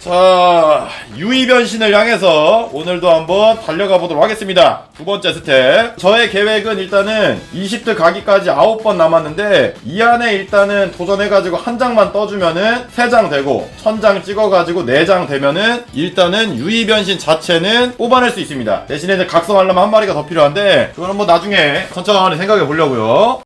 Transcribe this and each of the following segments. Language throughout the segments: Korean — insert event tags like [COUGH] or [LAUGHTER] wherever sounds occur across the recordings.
자, 유이 변신을 향해서 오늘도 한번 달려가 보도록 하겠습니다. 두 번째 스텝. 저의 계획은 일단은 20등 가기까지 9번 남았는데 이 안에 일단은 도전해가지고 한 장만 떠주면은 3장 되고 1000장 찍어가지고 4장 되면은 일단은 유이 변신 자체는 뽑아낼 수 있습니다. 대신에 이제 각성하려면 한 마리가 더 필요한데 그거는 뭐 나중에 천천히 생각해 보려고요.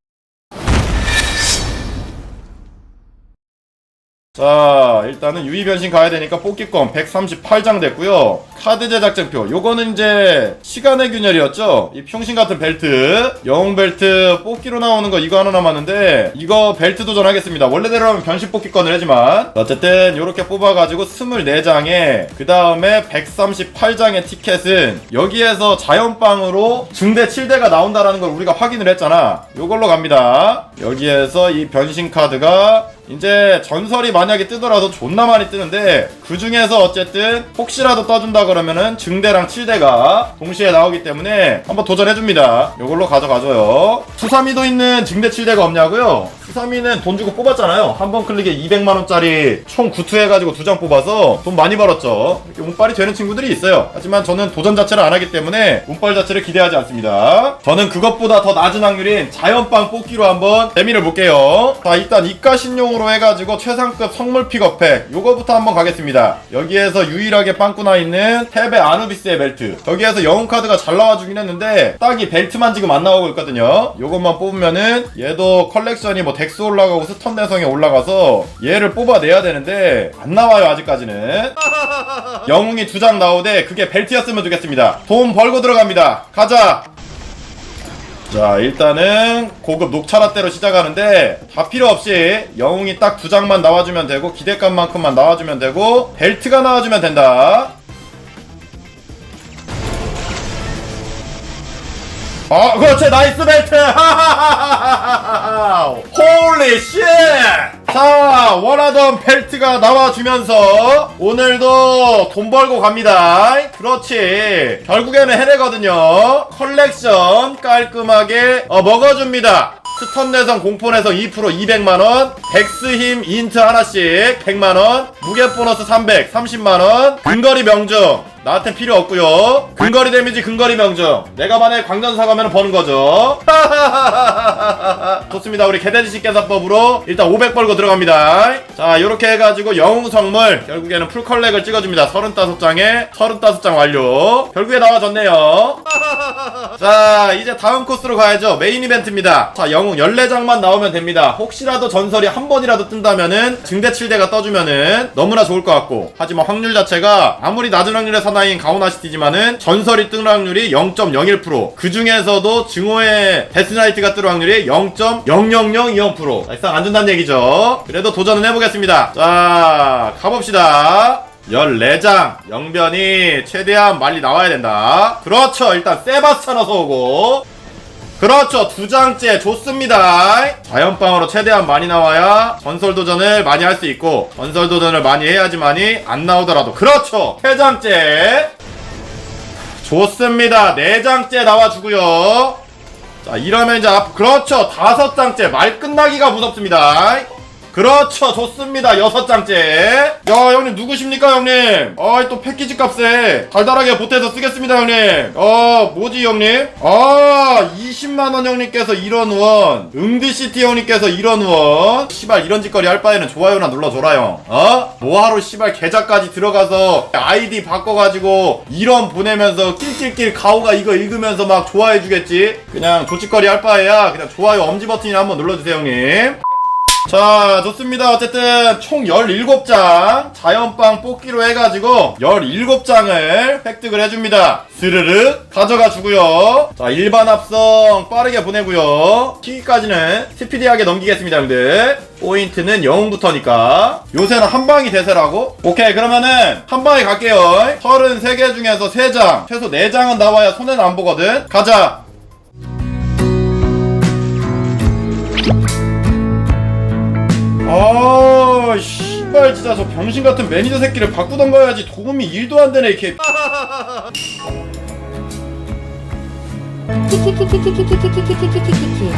자 일단은 유이 변신 가야 되니까 뽑기권 138장 됐고요. 카드 제작전표 요거는 이제 시간의 균열이었죠? 이 평신 같은 벨트 영웅 벨트 뽑기로 나오는 거 이거 하나 남았는데 이거 벨트 도전하겠습니다. 원래대로라면 변신 뽑기권을 하지만. 어쨌든 요렇게 뽑아가지고 24장에 그 다음에 138장의 티켓은 여기에서 자연빵으로 중대 7대가 나온다라는 걸 우리가 확인을 했잖아. 요걸로 갑니다. 여기에서 이 변신 카드가 이제 전설이 만약에 뜨더라도 존나 많이 뜨는데 그 중에서 어쨌든 혹시라도 떠준다 그러면은 증대랑 7대가 동시에 나오기 때문에 한번 도전해줍니다. 요걸로 가져가줘요. 수사미도 있는 증대 7대가 없냐고요? 수사미는 돈 주고 뽑았잖아요. 한 번 클릭에 200만원짜리 총 구투해가지고 두 장 뽑아서 돈 많이 벌었죠. 이렇게 운빨이 되는 친구들이 있어요. 하지만 저는 도전 자체를 안 하기 때문에 운빨 자체를 기대하지 않습니다. 저는 그것보다 더 낮은 확률인 자연빵 뽑기로 한번 재미를 볼게요. 자, 일단 입가신용 으로 해가지고 최상급 성물 픽업팩 요거부터 한번 가겠습니다. 여기에서 유일하게 빵꾸나 있는 탭의 아누비스의 벨트. 여기에서 영웅 카드가 잘 나와주긴 했는데 딱 이 벨트만 지금 안 나오고 있거든요. 요것만 뽑으면은 얘도 컬렉션이 뭐 덱스 올라가고 스턴 내성에 올라가서 얘를 뽑아내야 되는데 안 나와요 아직까지는. 영웅이 두 장 나오되 그게 벨트였으면 좋겠습니다. 돈 벌고 들어갑니다. 가자. 자 일단은 고급 녹차라떼로 시작하는데 다 필요 없이 영웅이 딱 두 장만 나와주면 되고 기대감만큼만 나와주면 되고 벨트가 나와주면 된다. 아 그렇지. 나이스 벨트. [LAUGHS] 홀리 쉣! 자 원하던 벨트가 나와주면서 오늘도 돈 벌고 갑니다. 그렇지. 결국에는 해내거든요. 컬렉션 깔끔하게 어, 먹어줍니다. 스턴 내성 공포 내성 2% 200만원 덱스 힘 인트 하나씩 100만원 무게 보너스 300 30만원. 근거리 명중 나한테 필요 없고요. 근거리 데미지 근거리 명중 내가 만약에 광전사 가면 버는 거죠 [LAUGHS] 좋습니다. 우리 개돼지 식계사법으로 일단 500 벌고 들어갑니다. 자 요렇게 해가지고 영웅 성물 결국에는 풀컬렉을 찍어줍니다. 35장에 35장 완료. 결국에 나와줬네요. [LAUGHS] 자 이제 다음 코스로 가야죠. 메인 이벤트입니다. 자 영웅 14장만 나오면 됩니다. 혹시라도 전설이 한 번이라도 뜬다면은 증대 7대가 떠주면은 너무나 좋을 것 같고. 하지만 확률 자체가 아무리 낮은 확률의 사나이인 가오나시티지만은 전설이 뜬 확률이 0.01%그 중에서도 증오의 데스나이트가 뜰 확률이 0.0002% 사실상 안 준다는 얘기죠. 그래도 도전은 해보겠습니다. 자 가봅시다. 14장. 영변이 최대한 빨리 나와야 된다. 그렇죠. 일단 세바스찬 어서 오고. 그렇죠. 두 장째 좋습니다. 자연빵으로 최대한 많이 나와야 전설 도전을 많이 할 수 있고 전설 도전을 많이 해야지만이 안 나오더라도. 그렇죠. 세 장째. 좋습니다. 네 장째 나와주고요 자 이러면 이제 앞 그렇죠. 다섯 장째 말 끝나기가 무섭습니다 그렇죠. 좋습니다. 여섯 장째. 야 형님 누구십니까 형님? 아이 또 패키지 값에 달달하게 보태서 쓰겠습니다 형님. 어 뭐지 형님? 아 20만원 형님께서 1원 원. 응드시티 형님께서 1원 원. 시발 이런 짓거리 할 바에는 좋아요나 눌러줘라 형. 어? 뭐하러 시발 계좌까지 들어가서 아이디 바꿔가지고 1원 보내면서 낄낄낄 가오가 이거 읽으면서 막 좋아해주겠지? 그냥 조짓거리 할 바에야 그냥 좋아요 엄지 버튼이나 한번 눌러주세요 형님 자 좋습니다. 어쨌든 총 17장 자연빵 뽑기로 해가지고 17장을 획득을 해줍니다. 스르르 가져가 주고요. 자 일반 합성 빠르게 보내고요. 키기까지는 스피디하게 넘기겠습니다 형들. 포인트는 영웅부터니까. 요새는 한방이 대세라고? 오케이 그러면은 한방에 갈게요. 33개 중에서 3장 최소 4장은 나와야 손해는 안 보거든. 가자 아 씨발 진짜 저 병신 같은 매니저 새끼를 바꾸던가 해야지 도움이 일도 안 되네 이게.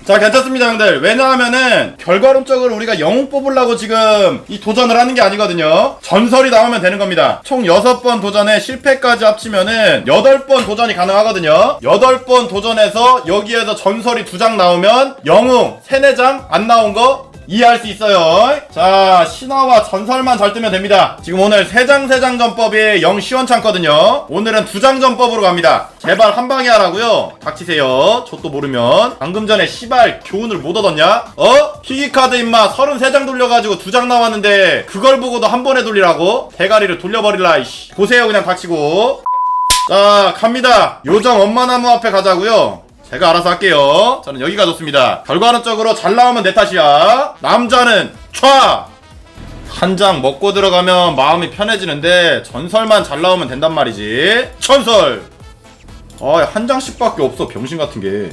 자 괜찮습니다 형들 왜냐하면은 결과론적으로 우리가 영웅 뽑으려고 지금 이 도전을 하는 게 아니거든요 전설이 나오면 되는 겁니다 총 6번 도전에 실패까지 합치면은 8번 도전이 가능하거든요 8번 도전에서 여기에서 전설이 2장 나오면 영웅 3, 4장 안 나온 거 이해할 수 있어요. 자, 신화와 전설만 잘 뜨면 됩니다. 지금 오늘 3장 3장 전법이 영 시원찮거든요. 오늘은 2장 전법으로 갑니다. 제발 한 방에 하라고요. 닥치세요. 저도 모르면. 방금 전에 시발 교훈을 못 얻었냐? 어? 희귀카드 임마 33장 돌려가지고 2장 나왔는데 그걸 보고도 한 번에 돌리라고? 대가리를 돌려버릴라 이씨. 보세요 그냥 닥치고. 자, 갑니다. 요정 엄마나무 앞에 가자고요. 제가 알아서 할게요. 저는 여기가 좋습니다. 결과론적으로 잘 나오면 내 탓이야. 남자는 촤! 한 장 먹고 들어가면 마음이 편해지는데 전설만 잘 나오면 된단 말이지. 전설! 아, 한 장씩밖에 없어, 병신 같은 게.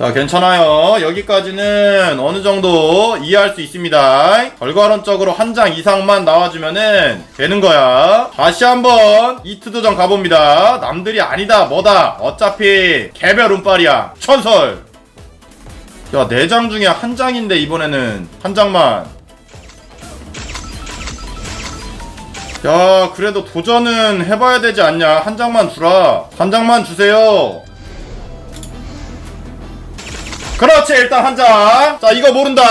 자, 괜찮아요. 여기까지는 어느 정도 이해할 수 있습니다. 결과론적으로 한 장 이상만 나와주면은 되는 거야. 다시 한번 이트 도전 가봅니다. 남들이 아니다, 뭐다. 어차피 개별 운빨이야. 천설! 야, 네 장 중에 한 장인데, 이번에는. 한 장만. 야, 그래도 도전은 해봐야 되지 않냐. 한 장만 주라. 한 장만 주세요. 그렇지 일단 한 장. 자 이거 모른다.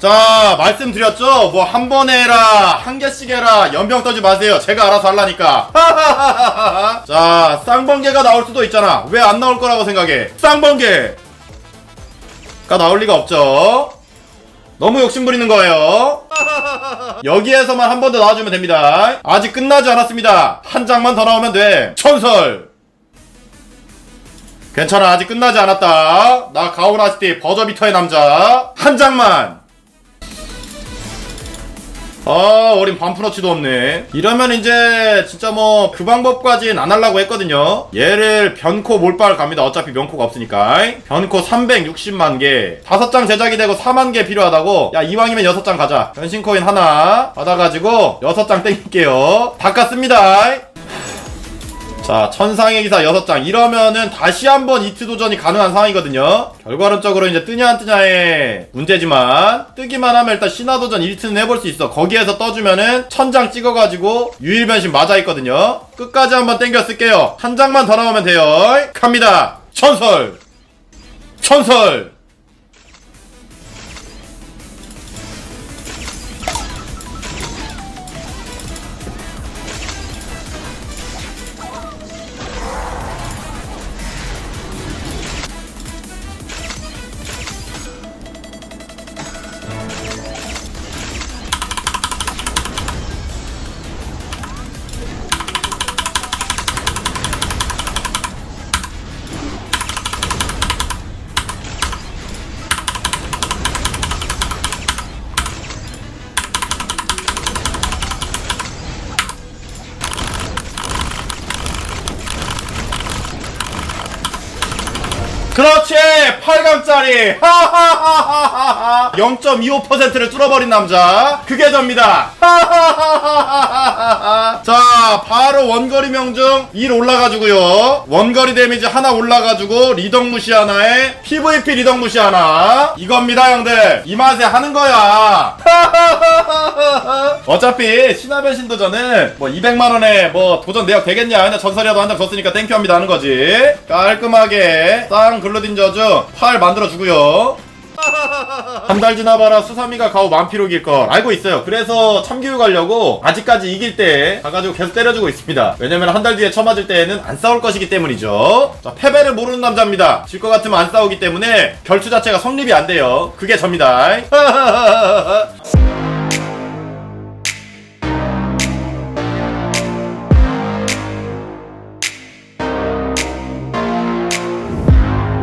자 말씀드렸죠. 뭐 한 번에 해라 한 개씩 해라 연병 떠지 마세요. 제가 알아서 할라니까. [LAUGHS] 자 쌍번개가 나올 수도 있잖아. 왜 안 나올 거라고 생각해? 쌍번개가 나올 리가 없죠. 너무 욕심 부리는 거예요. [LAUGHS] 여기에서만 한 번 더 나와주면 됩니다. 아직 끝나지 않았습니다. 한 장만 더 나오면 돼. 천설. 괜찮아 아직 끝나지 않았다. 나 가오나시티 버저비터의 남자. 한 장만. 아 어린 반프너치도 없네. 이러면 이제 진짜 뭐 그 방법까진 안 하려고 했거든요. 얘를 변코 몰빵을 갑니다. 어차피 명코가 없으니까. 변코 360만 개. 다섯 장 제작이 되고 4만 개 필요하다고. 야 이왕이면 여섯 장 가자. 변신코인 하나 받아가지고 여섯 장 땡길게요. 바꿨습니다 자, 천상의 기사 6장. 이러면은 다시 한번 이트 도전이 가능한 상황이거든요. 결과론적으로 이제 뜨냐 안 뜨냐의 문제지만, 뜨기만 하면 일단 신화 도전 1트는 해볼 수 있어. 거기에서 떠주면은 천장 찍어가지고 유일변신 맞아 있거든요. 끝까지 한번 땡겨 쓸게요. 한 장만 더 나오면 돼요. 갑니다. 천설! 천설! 그렇지! 8강짜리! 하하하하하! 0.25%를 뚫어버린 남자. 그게 접니다. 하하하하하! [LAUGHS] 자, 바로 원거리 명중 1 올라가지고요. 원거리 데미지 하나 올라가지고 리덕 무시 하나에 PVP 리덕 무시 하나. 이겁니다, 형들. 이 맛에 하는 거야. [LAUGHS] 어차피 신화변 신 도전은 뭐 200만원에 뭐 도전 내역 되겠냐. 그냥 전설이라도 한 장 줬으니까 땡큐합니다 하는 거지. 깔끔하게 쌍 글루딘 저주 팔 만들어주고요. 한 달 지나봐라 수삼이가 가오 만피록일 걸 알고 있어요. 그래서 참교육 하려고 아직까지 이길 때 가가지고 계속 때려주고 있습니다. 왜냐면 한 달 뒤에 쳐맞을 때에는 안 싸울 것이기 때문이죠. 자, 패배를 모르는 남자입니다. 질 것 같으면 안 싸우기 때문에 결투 자체가 성립이 안 돼요. 그게 접니다. [LAUGHS]